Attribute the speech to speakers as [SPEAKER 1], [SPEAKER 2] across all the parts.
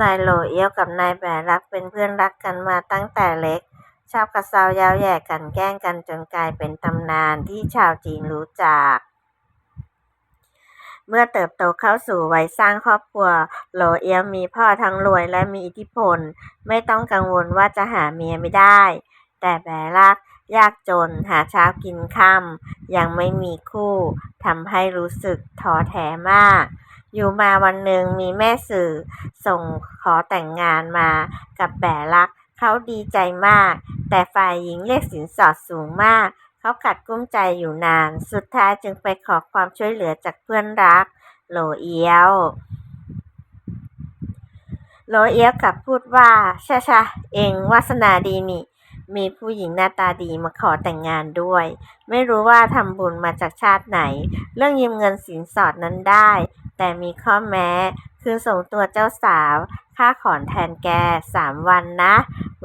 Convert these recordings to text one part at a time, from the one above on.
[SPEAKER 1] นายโหลเอี้ยวกับนายแบรักเป็นเพื่อนรักกันมาตั้งแต่เล็ก ชอบกระเซาเย้าแย่กันแกล้งกันจนกลายเป็นตำนานที่ชาวจีนรู้จัก เมื่อเติบโตเข้าสู่วัยสร้างครอบครัวโหลเอี้ยวมีพ่อทั้งรวยและมีอิทธิพล ไม่ต้องกังวลว่าจะหาเมียไม่ได้ แต่แบรักยากจนหาเช้ากินค่ำยังไม่มีคู่ทำให้รู้สึกท้อแท้มาก อยู่มาวันหนึ่งมีแม่สื่อส่งขอแต่งงานมากับแบรัก เขาดีใจมาก แต่ฝ่ายหญิงเรียกสินสอดสูงมาก เขากัดกุ้มใจอยู่นาน สุดท้ายจึงไปขอความช่วยเหลือจากเพื่อนรัก โหลเอียวโลเอียวกลับพูดว่าชะชะเองวาสนาดีนี่มีผู้หญิงหน้าตาดีมาขอแต่งงานด้วย ไม่รู้ว่าทำบุญมาจากชาติไหน เรื่องยืมเงินสินสอดนั้นได้ แต่มีข้อแม้ คือส่งตัวเจ้าสาว ค่าขอนแทนแกสามวันนะ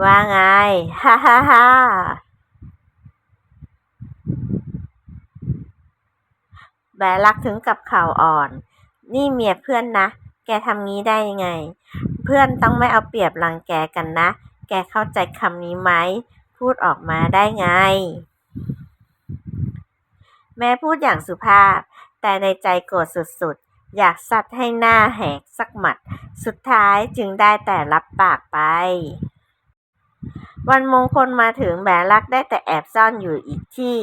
[SPEAKER 1] ว่าไง ฮ่าฮ่าฮ่าแบรักถึงกับเข่าอ่อน นี่เมียเพื่อนนะ แกทำงี้ได้ยังไง เพื่อนต้องไม่เอาเปรียบรังแกกันนะ แกเข้าใจคำนี้ไหม พูดออกมาได้ไง แม่พูดอย่างสุภาพ แต่ในใจโกรธสุด อยากซัดให้หน้าแหกสักหมัด สุดท้ายจึงได้แต่รับปากไป วันมงคลมาถึงแบรักได้แต่แอบซ่อนอยู่อีกที่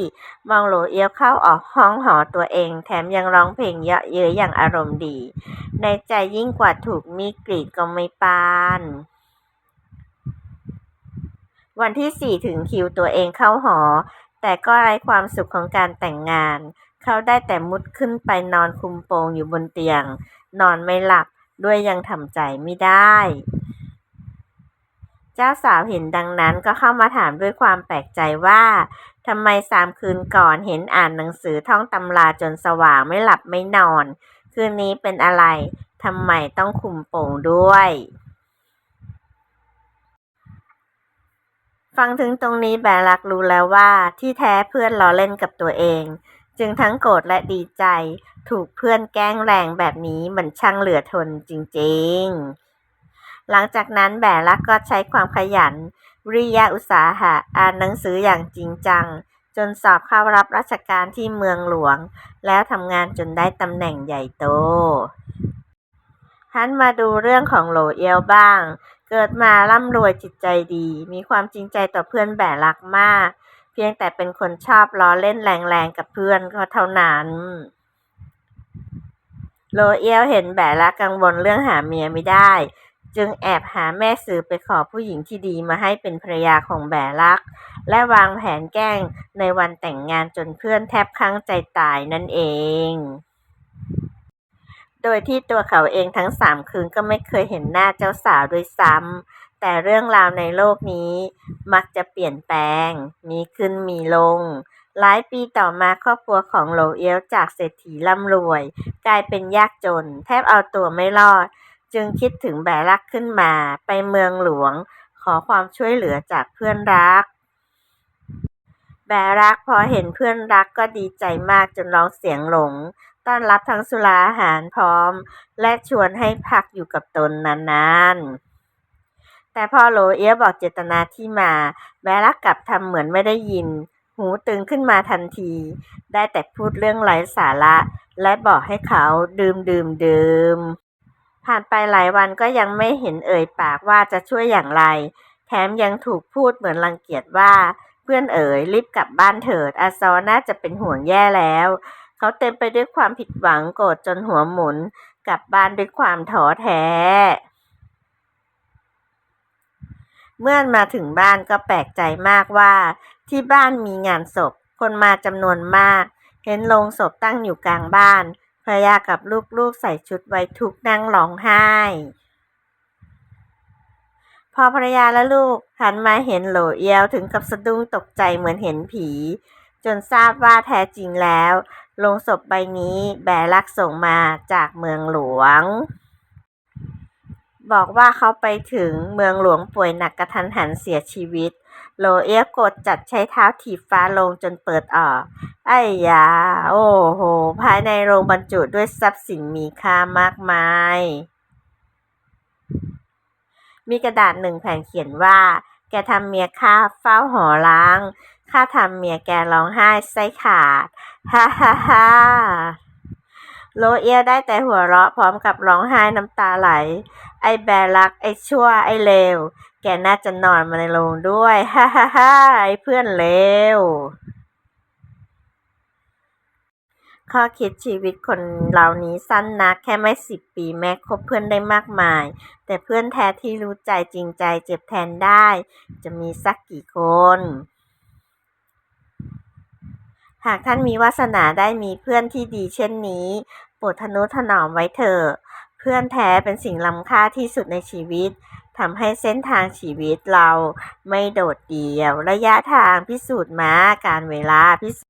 [SPEAKER 1] มองโหลเอียวเข้าออกห้องหอตัวเอง แถมยังร้องเพลงเยาะเย้ยอย่างอารมณ์ดี ในใจยิ่งกว่าถูกมีดกรีดก็ไม่ปานวันที่สี่ถึงคิวตัวเองเข้าหอ แต่ก็ไร้ความสุขของการแต่งงาน เขาได้แต่มุดขึ้นไปนอนคุมโปงอยู่บนเตียง นอนไม่หลับด้วยยังทำใจไม่ได้ เจ้าสาวเห็นดังนั้นก็เข้ามาถามด้วยความแปลกใจว่าทำไมสามคืนก่อนเห็นอ่านหนังสือท่องตำราจนสว่างไม่หลับไม่นอน คืนนี้เป็นอะไรทำไมต้องคุมโปงด้วย ฟังถึงตรงนี้แบรักรู้แล้วว่าที่แท้เพื่อนล้อเล่นกับตัวเอง จึงทั้งโกรธและดีใจ ถูกเพื่อนแกล้งแรงแบบนี้มันช่างเหลือทนจริงๆ หลังจากนั้นแบรักก็ใช้ความขยัน วิริยะอุตสาหะอ่านหนังสืออย่างจริงจัง จนสอบเข้ารับราชการที่เมืองหลวง แล้วทำงานจนได้ตำแหน่งใหญ่โตหันมาดูเรื่องของโหลเอียวบ้าง เกิดมาร่ำรวยจิตใจดี มีความจริงใจต่อเพื่อนแบรักมาก เพียงแต่เป็นคนชอบล้อเล่นแรงๆกับเพื่อนก็เท่านั้นโลเอียวเห็นแบรักกังวลเรื่องหาเมียไม่ได้ จึงแอบหาแม่สื่อไปขอผู้หญิงที่ดีมาให้เป็นภรรยาของแบรัก และวางแผนแกล้งในวันแต่งงานจนเพื่อนแทบคลั่งใจตายนั่นเอง โดยที่ตัวเขาเองทั้งสามคืนก็ไม่เคยเห็นหน้าเจ้าสาวด้วยซ้ำ แต่เรื่องราวในโลกนี้มักจะเปลี่ยนแปลง มีขึ้นมีลง หลายปีต่อมาครอบครัวของโหลเอียวจากเศรษฐีร่ำรวย กลายเป็นยากจน แทบเอาตัวไม่รอด จึงคิดถึงแบรักขึ้นมาไปเมืองหลวง ขอความช่วยเหลือจากเพื่อนรัก แบรักพอเห็นเพื่อนรักก็ดีใจมากจนร้องเสียงหลงต้อนรับทั้งสุราอาหารพร้อม และชวนให้พักอยู่กับตนนานๆ แต่พอโหลเอียบอกเจตนาที่มา แบรักกลับทำเหมือนไม่ได้ยิน หูตึงขึ้นมาทันที ได้แต่พูดเรื่องไร้สาระ และบอกให้เขาดื่มดื่มดื่มผ่านไปหลายวันก็ยังไม่เห็นเอ่ยปากว่าจะช่วยอย่างไร แถมยังถูกพูดเหมือนรังเกียจว่า เพื่อนเอ๋ยรีบกลับบ้านเถิด อาซอน่าจะเป็นห่วงแย่แล้ว เขาเต็มไปด้วยความผิดหวังโกรธจนหัวหมุน กลับบ้านด้วยความท้อแท้ เมื่อมาถึงบ้านก็แปลกใจมากว่า ที่บ้านมีงานศพ คนมาจำนวนมาก เห็นโลงศพตั้งอยู่กลางบ้านภรรยากับลูกๆใส่ชุดไว้ทุกนั่งร้องไห้ พอภรรยาและลูกหันมาเห็นโหลเอียวถึงกับสะดุ้งตกใจเหมือนเห็นผี จนทราบว่าแท้จริงแล้วโลงศพใบนี้แบรักส่งมาจากเมืองหลวง บอกว่าเขาไปถึงเมืองหลวงป่วยหนักกระทันหันเสียชีวิต โลเอียวกดจัดใช้เท้าถีบฟ้าลงจนเปิดออก ไอ้ยา โอ้โห ภายในโรงบรรจุด้วยทรัพย์สินมีค่ามากมาย มีกระดาษหนึ่งแผ่นเขียนว่า แกทำเมียข้าเฝ้าหอล้างข้าทำเมียแกร้องไห้ไส้ขาด ฮ่าฮ่าฮ่า โลเอียได้แต่หัวเราะพร้อมกับร้องไห้น้ำตาไหล ไอ้แบรัก ไอ้ชั่ว ไอ้เลว แกน่าจะนอนมาในโรงด้วย ฮ่าฮ่าฮ่าไอ้เพื่อนเลว ข้อคิดชีวิตคนเรานี้สั้นนักแค่ไม่สิบปีแม้คบเพื่อนได้มากมาย แต่เพื่อนแท้ที่รู้ใจจริงใจเจ็บแทนได้ จะมีสักกี่คนหากท่านมีวาสนาได้มีเพื่อนที่ดีเช่นนี้ โปรดทนุถนอมไว้เถอะเพื่อนแท้เป็นสิ่งล้ำค่าที่สุดในชีวิตทำให้เส้นทางชีวิตเราไม่โดดเดี่ยว ระยะทางพิสูจน์มาการเวลาพิสูจน์